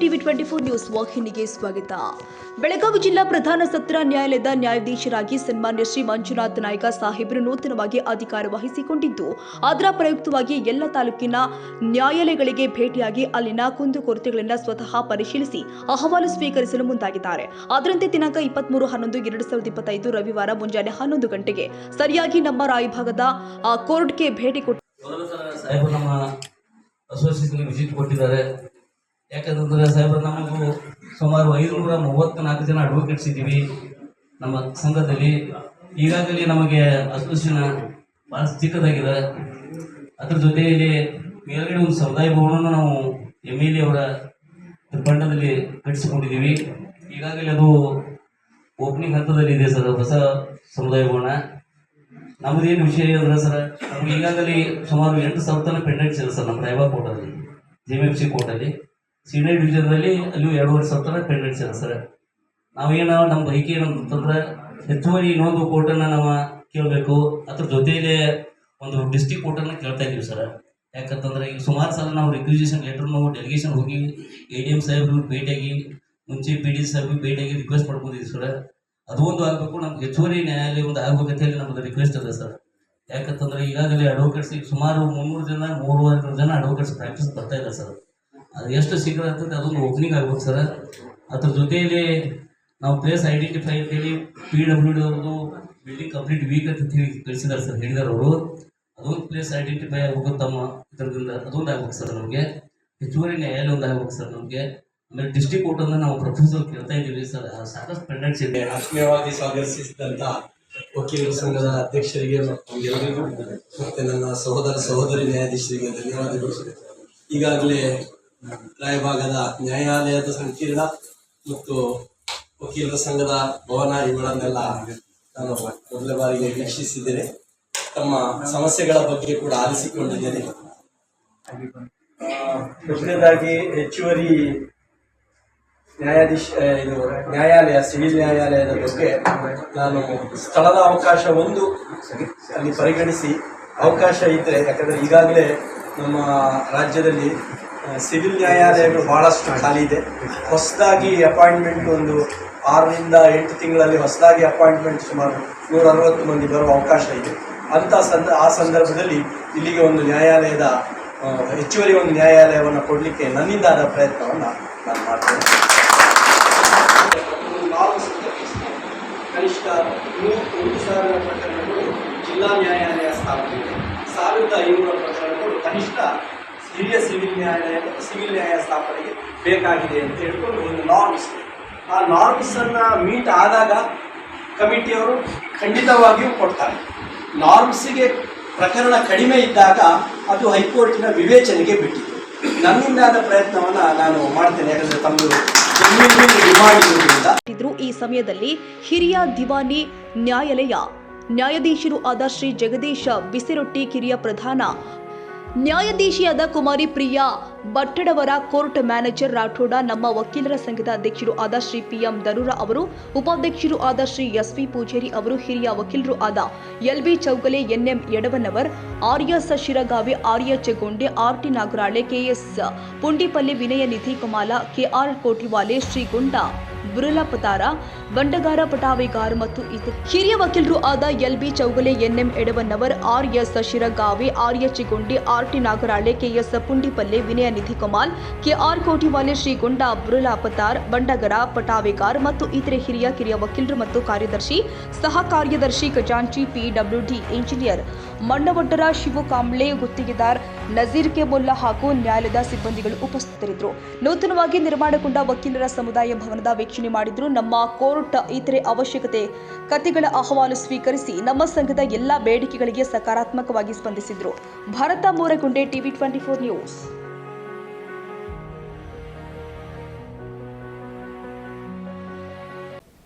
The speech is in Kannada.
ಟಿವಿ ಟ್ವೆಂಟಿ ಫೋರ್ ನ್ಯೂಸ್ ವಾಹಿನಿಗೆ ಸ್ವಾಗತ. ಬೆಳಗಾವಿ ಜಿಲ್ಲಾ ಪ್ರಧಾನ ಸತ್ರ ನ್ಯಾಯಾಲಯದ ನ್ಯಾಯಾಧೀಶರಾಗಿ ಸನ್ಮಾನ್ಯ ಶ್ರೀ ಮಂಜುನಾಥ್ ನಾಯ್ಕ ಸಾಹೇಬರು ನೂತನವಾಗಿ ಅಧಿಕಾರ ವಹಿಸಿಕೊಂಡಿದ್ದು ಅದರ ಪ್ರಯುಕ್ತವಾಗಿ ಎಲ್ಲ ತಾಲೂಕಿನ ನ್ಯಾಯಾಲಯಗಳಿಗೆ ಭೇಟಿಯಾಗಿ ಅಲ್ಲಿನ ಕುಂದುಕೊರತೆಗಳನ್ನು ಸ್ವತಃ ಪರಿಶೀಲಿಸಿ ಅಹವಾಲು ಸ್ವೀಕರಿಸಲು ಮುಂದಾಗಿದ್ದಾರೆ. ಅದರಂತೆ ದಿನಾಂಕ ಇಪ್ಪತ್ಮೂರು ಹನ್ನೊಂದು ಎರಡು ಸಾವಿರದ ಇಪ್ಪತ್ತೈದು ರವಿವಾರ ಮುಂಜಾನೆ ಹನ್ನೊಂದು ಗಂಟೆಗೆ ಸರಿಯಾಗಿ ನಮ್ಮ ರಾಯಭಾಗದ ಕೋರ್ಟ್ಗೆ ಭೇಟಿ ಕೊಟ್ಟು ಯಾಕಂತಂದ್ರೆ ಸಾಹೇಬ್ರ ನಮಗೂ ಸುಮಾರು ಐದುನೂರ ಮೂವತ್ತ್ನಾಲ್ಕು ಜನ ಅಡ್ವೊಕೇಟ್ಸ್ ಇದ್ದೀವಿ ನಮ್ಮ ಸಂಘದಲ್ಲಿ. ಈಗಾಗಲೇ ನಮಗೆ ಅಸೋಸಿಯೇಷನ್ ಭಾಳ ಚಿಕ್ಕದಾಗಿದೆ. ಅದ್ರ ಜೊತೆಯಲ್ಲಿ ಮೇಲ್ಗಡೆ ಒಂದು ಸಮುದಾಯ ಭವನವನ್ನು ನಾವು ಎಂ ಎಲ್ ಎ ಕಟ್ಟಿಸಿಕೊಂಡಿದ್ದೀವಿ. ಈಗಾಗಲೇ ಅದು ಓಪನಿಂಗ್ ಹಂತದಲ್ಲಿ ಇದೆ ಸರ್, ಹೊಸ ಸಮುದಾಯ ಭವನ. ನಮ್ಮದೇನು ವಿಷಯ ಅಂದ್ರೆ ಸರ್, ನಮ್ಗೆ ಈಗಾಗಲೇ ಸುಮಾರು ಎಂಟು ಸಾವಿರ ತನಕ ಪೆಂಡೆಂಟ್ಸ್ ಇದೆ ಸರ್, ನಮ್ಮ ರಾಯಬಾಗ್ ಕೋರ್ಟಲ್ಲಿ ಜಿ ಎಂ ಎಫ್ ಸಿ ಕೋರ್ಟಲ್ಲಿ ಸೀನಿಯರ್ ಡಿವಿಷನ್ದಲ್ಲಿ ಅಲ್ಲೂ ಎರಡೂವರೆ ಸಾವಿರ ತನಕ ಅದ ಸರ್. ನಾವೇನು ನಮ್ಮ ಬೈಕ್ ಏನಂತಂದ್ರೆ ಹೆಚ್ಚುವರಿ ಇನ್ನೊಂದು ಕೋರ್ಟನ್ನು ನಾವು ಕೇಳಬೇಕು. ಅದ್ರ ಜೊತೆಯಲ್ಲಿ ಒಂದು ಡಿಸ್ಟಿಕ್ ಕೋರ್ಟನ್ನು ಕೇಳ್ತಾ ಇದ್ದೀವಿ ಸರ್. ಯಾಕಂತಂದ್ರೆ ಈಗ ಸುಮಾರು ಸಲ ನಾವು ರಿಕ್ವಿಸೇಷನ್ ಲೆಟರ್ ನಾವು ಡೆಲಿಗೇಷನ್ ಹೋಗಿ ಎ ಡಿ ಎಂ ಸಾಹೇಬ್ರು ಭೇಟಿಯಾಗಿ, ಮುಂಚೆ ಪಿ ಡಿ ಸಾಹೇಬ್ರಿಗೆ ಭೇಟಿಯಾಗಿ ರಿಕ್ವೆಸ್ಟ್ ಮಾಡ್ಕೊಂಡಿದ್ದೀವಿ ಸರ್. ಅದು ಒಂದು ಆಗಬೇಕು, ನಮ್ಗೆ ಹೆಚ್ಚುವರಿ ನ್ಯಾಯಾಲಯ ಒಂದು ಆಗ್ಬೇಕಂತ ಹೇಳಿ ನಮ್ಮದು ರಿಕ್ವೆಸ್ಟ್ ಇದೆ ಸರ್. ಯಾಕಂತಂದ್ರೆ ಈಗಾಗಲೇ ಅಡ್ವೊಕೇಟ್ಸ್ ಸುಮಾರು ಮುನ್ನೂರು ಜನ, ಮೂರುವರೆ ಜನ ಅಡ್ವೊಕೇಟ್ಸ್ ಪ್ರಾಕ್ಟೀಸ್ ಬರ್ತಾ ಇದೆ ಸರ್. ಅದು ಎಷ್ಟು ಶೀಘ್ರ ಆಗ್ತದೆ ಅದೊಂದು ಓಪನಿಂಗ್ ಆಗ್ಬೇಕು ಸರ್ ಅದ್ರ ಜೊತೆಯಲ್ಲಿ ನಾವು ಪ್ಲೇಸ್ ಐಡೆಂಟಿಫೈ ಅಂತೇಳಿ ಪಿ ಡಬ್ಲ್ಯೂ ಡಿ ಅವ್ರದ್ದು ಬಿಲ್ಡಿಂಗ್ ಕಂಪ್ಲೀಟ್ ವೀಕ್ ಅಂತ ಹೇಳಿ ತಿಳಿಸಿದ್ದಾರೆ ಸರ್ ಹೇಳಿದಾರೆ ಅವರು. ಅದೊಂದು ಪ್ಲೇಸ್ ಐಡೆಂಟಿಫೈ ಆಗ್ಬೇಕು ತಮ್ಮ ಇದರಿಂದ ಅದೊಂದು ಆಗ್ಬೇಕು ಸರ್ ನಮಗೆ. ಹೆಚ್ಚುವರಿ ನ್ಯಾಯಾಲಯ ಒಂದು ಆಗ್ಬೇಕು ಸರ್ ನಮಗೆ. ಆಮೇಲೆ ಡಿಸ್ಟಿಕ್ ಕೋರ್ಟನ್ನು ನಾವು ಪ್ರಪೋಸಲ್ ಕೇಳ್ತಾ ಇದ್ದೀವಿ ಸರ್ ಸಾಕಷ್ಟು ಪೆಂಡೆಂಟ್ಸ್ ಇದೆ. ಆತ್ಮೀಯವಾಗಿ ಸ್ವಾಗತಿಸಿದಂತ ವಕೀಲರ ಸಂಘದ ಅಧ್ಯಕ್ಷರಿಗೆ ಮತ್ತು ಎಲ್ಲರಿಗೂ ಮತ್ತೆ ನನ್ನ ಸಹೋದರ ಸಹೋದರಿ ನ್ಯಾಯಾಧೀಶರಿಗೆ ಧನ್ಯವಾದಗಳು ಈಗಾಗಲೇ ರಾಯಭಾಗದ ನ್ಯಾಯಾಲಯದ ಸಂಕೀರ್ಣ ಮತ್ತು ವಕೀಲರ ಸಂಘದ ಭವನ ಇವುಗಳನ್ನೆಲ್ಲ ನಾನು ಮೊದಲ ಬಾರಿಗೆ ವೀಕ್ಷಿಸಿದ್ದೇನೆ. ತಮ್ಮ ಸಮಸ್ಯೆಗಳ ಬಗ್ಗೆ ಕೂಡ ಆಲಿಸಿಕೊಂಡಿದ್ದೇನೆ. ಮೊದಲನೇದಾಗಿ ಹೆಚ್ಚುವರಿ ನ್ಯಾಯಾಧೀಶ ಇದು ನ್ಯಾಯಾಲಯ, ಸಿವಿಲ್ ನ್ಯಾಯಾಲಯದ ಬಗ್ಗೆ ನಾನು ಸ್ಥಳದ ಅವಕಾಶ ಒಂದು ಅಲ್ಲಿ ಪರಿಗಣಿಸಿ ಅವಕಾಶ ಇದ್ದರೆ ಯಾಕಂದರೆ ಈಗಾಗಲೇ ನಮ್ಮ ರಾಜ್ಯದಲ್ಲಿ ಸಿವಿಲ್ ನ್ಯಾಯಾಲಯಗಳು ಭಾಳಷ್ಟು ಖಾಲಿ ಇದೆ. ಹೊಸದಾಗಿ ಅಪಾಯಿಂಟ್ಮೆಂಟ್ ಒಂದು ಆರರಿಂದ ಎಂಟು ತಿಂಗಳಲ್ಲಿ ಹೊಸದಾಗಿ ಅಪಾಯಿಂಟ್ಮೆಂಟ್ ಸುಮಾರು ನೂರ ಅರವತ್ತು ಮಂದಿ ಬರುವ ಅವಕಾಶ ಇದೆ. ಅಂಥ ಸಂದ, ಆ ಸಂದರ್ಭದಲ್ಲಿ ಇಲ್ಲಿಗೆ ಒಂದು ನ್ಯಾಯಾಲಯದ ಹೆಚ್ಚುವರಿ ಒಂದು ನ್ಯಾಯಾಲಯವನ್ನು ಕೊಡಲಿಕ್ಕೆ ನನ್ನಿಂದಾದ ಪ್ರಯತ್ನವನ್ನು ನಾನು ಮಾಡ್ತೇನೆ. ಕನಿಷ್ಠ ಒಂದು ಸಾವಿರ ಪ್ರಕರಣಗಳು ಜಿಲ್ಲಾ ನ್ಯಾಯಾಲಯ ಸ್ಥಾಪನೆ ಸಾವಿರದ ಐನೂರ ಪ್ರಕರಣಗಳು ಕನಿಷ್ಠ ಹಿರಿಯ ಸಿವಿಲ್ ನ್ಯಾಯಾಲಯ ಸಿವಿಲ್ ನ್ಯಾಯ ಸ್ಥಾಪನೆಗೆ ಬೇಕಾಗಿದೆ ಅಂತ ಹೇಳ್ಕೊಂಡು ಒಂದು ನಾರ್ಮ್ಸ್ ಆ ನಾರ್ಮ್ಸನ್ನು ಮೀಟ್ ಆದಾಗ ಕಮಿಟಿಯವರು ಖಂಡಿತವಾಗಿಯೂ ಕೊಡ್ತಾರೆ. ನಾರ್ಮ್ಸಿಗೆ ಪ್ರಕರಣ ಕಡಿಮೆ ಇದ್ದಾಗ ಅದು ಹೈಕೋರ್ಟಿನ ವಿವೇಚನೆಗೆ ಬಿಟ್ಟಿತ್ತು. ನನ್ನಿಂದಾದ ಪ್ರಯತ್ನವನ್ನು ನಾನು ಮಾಡ್ತೇನೆ, ಯಾಕಂದರೆ ತಮ್ಮದು ಇದ್ರು ಈ ಸಮಯದಲ್ಲಿ ಹಿರಿಯ ದಿವಾನಿ ನ್ಯಾಯಾಲಯ ನ್ಯಾಯಾಧೀಶರು ಆದ ಶ್ರೀ ಜಗದೀಶ ಬಿಸಿರೊಟ್ಟಿ ಕಿರಿಯ ಪ್ರಧಾನ ನ್ಯಾಯಾಧೀಶಿಯಾದ ಕುಮಾರಿ ಪ್ರಿಯಾ ಬಟ್ಟಡವರ ಕೋರ್ಟ್ ಮ್ಯಾನೇಜರ್ ರಾಠೋಡ, ನಮ್ಮ ವಕೀಲರ ಸಂಘದ ಅಧ್ಯಕ್ಷರು ಆದ ಶ್ರೀ ಪಿ ಎಂ ದರೂರ ಅವರು, ಉಪಾಧ್ಯಕ್ಷರು ಆದ ಶ್ರೀ ಎಸ್ ವಿ ಪೂಜೇರಿ ಅವರು, ಹಿರಿಯ ವಕೀಲರು ಆದ L B Chougale, N M Yadavanavar, ಆರ್ಯ ಸ. ಶಿರಗಾವಿ, ಆರ್ಯ Chegonde R T Nagarale, K S Pundipalli Vinaya Nidhi Kamala, K R Kotiwale, Shri Gunda Buralapatara Bandagar Patavigar ಮತ್ತು ಹಿರಿಯ ವಕೀಲರು ಆದ L B Chougale, N M Edavannavar, R S Shiragavi R H Gundi R T Nagarale K S Pundipalle, Vinaya Nidhi Kamal K R Kotiwale, Shrigonda Gunda Buralapatar Bandagar ಪಟಾವಿಗಾರ್ ಮತ್ತು ಇತರೆ ಹಿರಿಯ ಕಿರಿಯ ವಕೀಲರು ಮತ್ತು ಕಾರ್ಯದರ್ಶಿ, ಸಹ ಕಾರ್ಯದರ್ಶಿ ಖಜಾಂಚಿ ಪಿಡಬ್ಲ್ಯೂಡಿ ಇಂಜಿನಿಯರ್ ಮಣ್ಣವಡ್ಡರ ಶಿವು ಕಾಂಬ್ಳೆ ಗುತ್ತಿಗೆದಾರ್ ನಜೀರ್ ಕೆ ಮೊಲ್ಲಾ ಹಾಗೂ ನ್ಯಾಯಾಲಯದ ಸಿಬ್ಬಂದಿಗಳು ಉಪಸ್ಥಿತರಿದ್ದರು. ನೂತನವಾಗಿ ನಿರ್ಮಾಣಗೊಂಡ ವಕೀಲರ ಸಮುದಾಯ ಭವನದ ವೀಕ್ಷಣೆ ಮಾಡಿದ್ರು ನಮ್ಮ ಕೋರ್ಟ್ ಇತರೆ ಅವಶ್ಯಕತೆ ಕತೆಗಳ ಅಹವಾಲು ಸ್ವೀಕರಿಸಿ ನಮ್ಮ ಸಂಘದ ಎಲ್ಲಾ ಬೇಡಿಕೆಗಳಿಗೆ ಸಕಾರಾತ್ಮಕವಾಗಿ ಸ್ಪಂದಿಸಿದ್ರು. Bharat Muragunde TV twenty four news.